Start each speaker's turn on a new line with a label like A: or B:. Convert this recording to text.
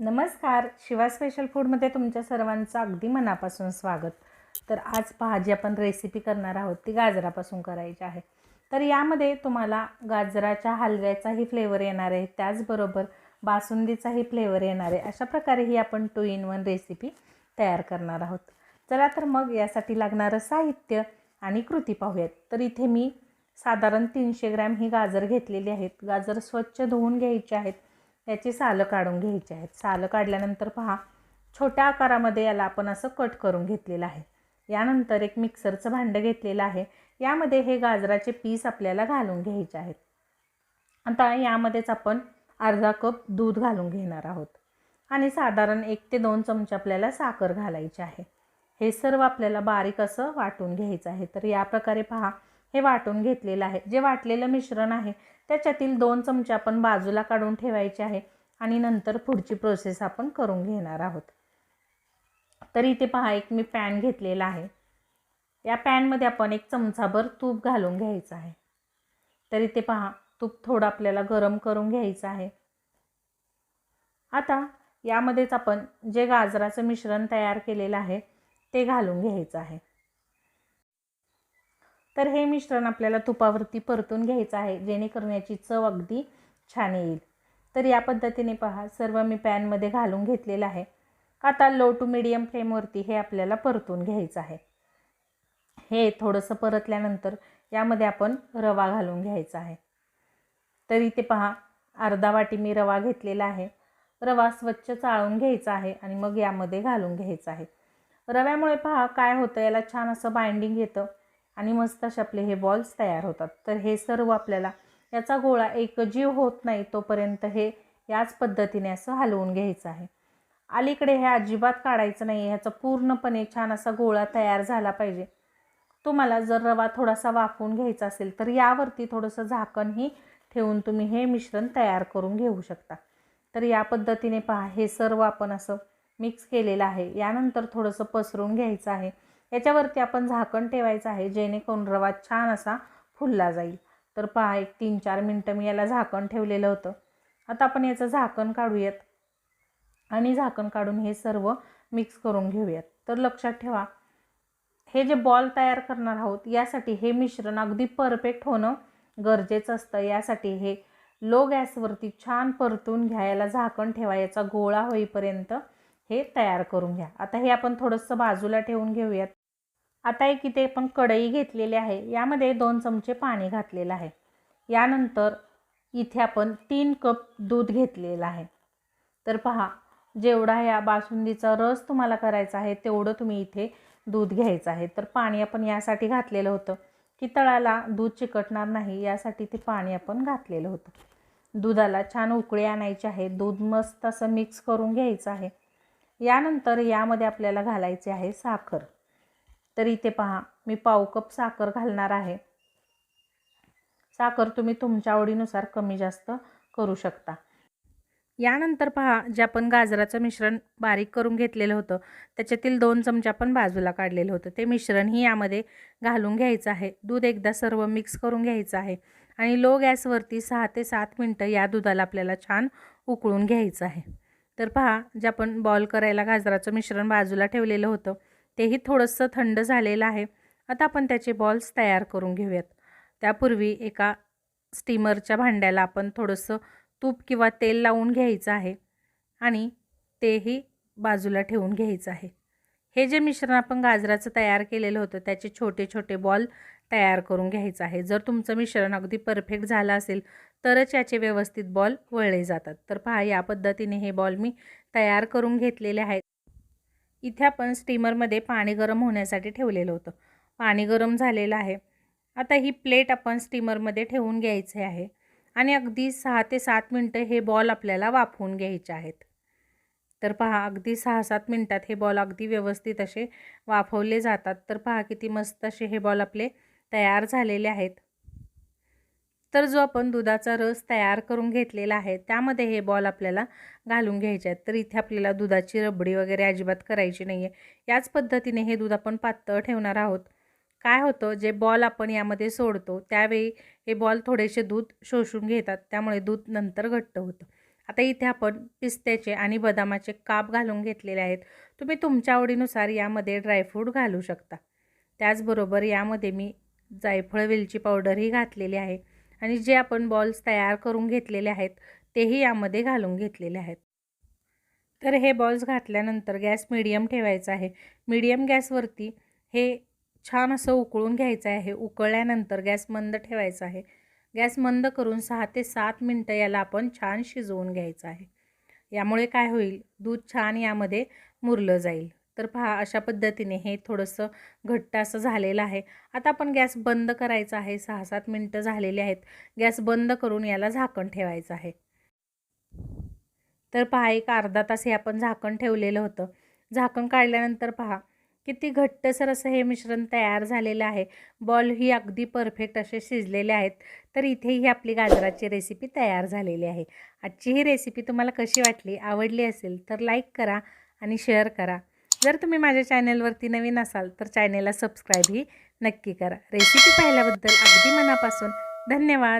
A: नमस्कार. शिवा स्पेशल फूडमध्ये तुमच्या सर्वांचं अगदी मनापासून स्वागत. तर आज पहा जी आपण रेसिपी करणार आहोत ती गाजरापासून करायची आहे. तर यामध्ये तुम्हाला गाजराच्या हलव्याचाही फ्लेवर येणार आहे त्याचबरोबर बासुंदीचाही फ्लेवर येणार आहे. अशा प्रकारे ही आपण टू इन वन रेसिपी तयार करणार आहोत. चला तर मग यासाठी लागणारं साहित्य आणि कृती पाहूयात. तर इथे मी साधारण तीनशे ग्रॅम ही गाजर घेतलेली आहेत. गाजर स्वच्छ धुवून घ्यायचे आहेत. याची सालं काढून घ्यायची आहेत. सालं काढल्यानंतर पहा छोट्या आकारामध्ये याला आपण असं कट करून घेतलेलं आहे. यानंतर एक मिक्सरचं भांडं घेतलेलं आहे. यामध्ये हे गाजराचे पीस आपल्याला घालून घ्यायचे आहेत. आता यामध्येच आपण अर्धा कप दूध घालून घेणार आहोत. आणि साधारण एक ते दोन चमचे आपल्याला साखर घालायची आहे. हे सर्व आपल्याला बारीक असं वाटून घ्यायचं आहे. तर या प्रकारे पहा हे वाटून घेतलेलं आहे. जे वाटलेलं मिश्रण आहे त्याच्यातील दोन चमचे आपण बाजूला काढून ठेवायचे आहे आणि नंतर पुढची प्रोसेस आपण करून घेणार आहोत. तर इथे पहा एक मी पॅन घेतलेला आहे. या पॅनमध्ये आपण एक चमचाभर तूप घालून घ्यायचं आहे. तर इथे पहा तूप थोडं आपल्याला गरम करून घ्यायचं आहे. आता यामध्येच आपण जे गाजराचं मिश्रण तयार केलेलं आहे ते घालून घ्यायचं आहे. तर हे मिश्रण आपल्याला तुपावरती परतून घ्यायचं आहे जेणेकरून याची चव अगदी छान येईल. तर या पद्धतीने पहा सर्व मी पॅनमध्ये घालून घेतलेलं आहे. आता लो टू मिडियम फ्लेमवरती हे आपल्याला परतून घ्यायचं आहे. हे थोडंसं परतल्यानंतर यामध्ये आपण रवा घालून घ्यायचा आहे. तर इथे पहा अर्धा वाटी मी रवा घेतलेला आहे. रवा स्वच्छ चाळून घ्यायचा आहे आणि मग यामध्ये घालून घ्यायचा आहे. रव्यामुळे पहा काय होतं याला छान असं बाइंडिंग येतं. आणि मस्त असे आपले हे बॉल्स तयार होतात. तर हे सर्व आपल्याला याचा गोळा एकजीव होत नाही तोपर्यंत हे याच पद्धतीने असं हलवून घ्यायचं आहे. अलीकडे हे अजिबात काढायचं नाही ह्याचा पूर्णपणे छान असा गोळा तयार झाला पाहिजे. तुम्हाला जर रवा थोडासा वाफवून घ्यायचा असेल तर यावरती थोडंसं झाकणही ठेवून तुम्ही हे मिश्रण तयार करून घेऊ शकता. तर या पद्धतीने पहा हे सर्व आपण असं मिक्स केलेलं आहे. यानंतर थोडंसं पसरून घ्यायचं आहे. याच्यावरती आपण झाकण ठेवायचं आहे जेणेकरून रवा छान असा फुलला जाईल. तर पहा एक तीन चार मिनटं मी याला झाकण ठेवलेलं होतं. आता आपण याचं झाकण काढूयात. आणि झाकण काढून हे सर्व मिक्स करून घेऊयात. तर लक्षात ठेवा हे जे बॉल तयार करणार आहोत यासाठी हे मिश्रण अगदी परफेक्ट होणं गरजेचं असतं. यासाठी हे लो गॅसवरती छान परतून घ्या याला झाकण ठेवा याचा गोळा होईपर्यंत हे तयार करून घ्या. आता हे आपण थोडंसं बाजूला ठेवून घेऊयात. आता एक इथे आपण कढई घेतलेली आहे. यामध्ये दोन चमचे पाणी घातलेलं आहे. यानंतर इथे आपण तीन कप दूध घेतलेलं आहे. तर पहा जेवढा या बासुंदीचा रस तुम्हाला करायचा आहे तेवढं तुम्ही इथे दूध घ्यायचं आहे. तर पाणी आपण यासाठी घातलेलं होतं की तळाला दूध चिकटणार नाही यासाठी ते पाणी आपण घातलेलं होतं. दुधाला छान उकळी आणायची आहे. दूध मस्त असं मिक्स करून घ्यायचं आहे. यानंतर यामध्ये आपल्याला घालायचे आहे साखर. तर इथे पहा मी पाव कप साखर घालणार आहे. साखर तुम्ही तुमच्या आवडीनुसार कमी जास्त करू शकता. यानंतर पहा जे आपण गाजराचं मिश्रण बारीक करून घेतलेलं होतं त्याच्यातील दोन चमचे आपण बाजूला काढलेलं होतं. ते मिश्रणही यामध्ये घालून घ्यायचं आहे. दूध एकदा सर्व मिक्स करून घ्यायचं आहे आणि लो गॅसवरती सहा ते सात मिनटं या दुधाला आपल्याला छान उकळून घ्यायचं आहे. तर पहा जे आपण बॉल करायला गाजराचं मिश्रण बाजूला ठेवलेलं होतं तेही थोडंसं थंड झालेलं आहे. आता आपण त्याचे बॉल्स तयार करून घेऊयात. त्यापूर्वी एका स्टीमरच्या भांड्याला आपण थोडंसं तूप किंवा तेल लावून घ्यायचं आहे आणि तेही बाजूला ठेवून घ्यायचं आहे. हे जे मिश्रण आपण गाजराचं तयार केलेलं होतं त्याचे छोटे छोटे बॉल तयार करून घ्यायचं आहे. जर तुमचं मिश्रण अगदी परफेक्ट झालं असेल तरच याचे व्यवस्थित बॉल वळले जातात. तर पहा या पद्धतीने हे बॉल मी तयार करून घेतलेले आहेत. इथे आपण स्टीमरमध्ये पाणी गरम होण्यासाठी ठेवलेलं होतं. पाणी गरम झालेलं आहे. आता ही प्लेट आपण स्टीमरमध्ये ठेवून घ्यायचे आहे आणि अगदी सहा ते सात मिनटं हे बॉल आपल्याला वाफवून घ्यायचे आहेत. तर पहा अगदी सहा सात मिनटात हे बॉल अगदी व्यवस्थित असे वाफवले जातात. तर पहा किती मस्त असे हे बॉल आपले तयार झालेले आहेत. तर जो आपण दुधाचा रस तयार करून घेतलेला आहे त्यामध्ये हे बॉल आपल्याला घालून घ्यायचे आहेत. तर इथे आपल्याला दुधाची रबडी वगैरे अजिबात करायची नाही आहे याच पद्धतीने हे दूध आपण पातळ ठेवणार आहोत. काय होतं जे बॉल आपण यामध्ये सोडतो त्यावेळी हे बॉल थोडेसे दूध शोषून घेतात. त्यामुळे दूध नंतर घट्ट होतं. आता इथे आपण पिस्त्याचे आणि बदामाचे काप घालून घेतलेले आहेत. तुम्ही तुमच्या आवडीनुसार यामध्ये ड्रायफ्रूट घालू शकता. त्याचबरोबर यामध्ये मी जायफळ वेलची पावडरही घातलेली आहे. आणि जे आपण बॉल्स तयार करून घेतलेले आहेत तेही यामध्ये घालून घेतलेले आहेत. तर हे बॉल्स घातल्यानंतर गॅस मिडियम ठेवायचा आहे. मिडियम गॅसवरती हे छान असं उकळून घ्यायचं आहे. उकळल्यानंतर गॅस मंद ठेवायचा आहे. गॅस मंद करून सहा ते सात मिनटं याला आपण छान शिजवून घ्यायचं आहे. यामुळे काय होईल? दूध छान यामध्ये मुरलं जाईल. तर पहा अशा पद्धतीने हे थोडंसं घट्ट असं झालेलं आहे. आता आपण गॅस बंद करायचा आहे. सहा सात मिनटं झालेली आहेत. गॅस बंद करून याला झाकण ठेवायचं आहे. तर पहा एक अर्धा तास हे आपण झाकण ठेवलेलं होतं. झाकण काढल्यानंतर पहा किती घट्टसर असं हे मिश्रण तयार झालेलं आहे. बॉल ही अगदी परफेक्ट असे शिजलेले आहेत. तर इथेही आपली गाजराची रेसिपी तयार झालेली आहे. आजची ही रेसिपी तुम्हाला कशी वाटली आवडली असेल तर लाईक करा आणि शेअर करा. जर तुम्ही माझ्या चॅनलवरती नवीन असाल तर चॅनेलला सबस्क्राईबही नक्की करा. रेसिपी पाहिल्याबद्दल अगदी मनापासून धन्यवाद.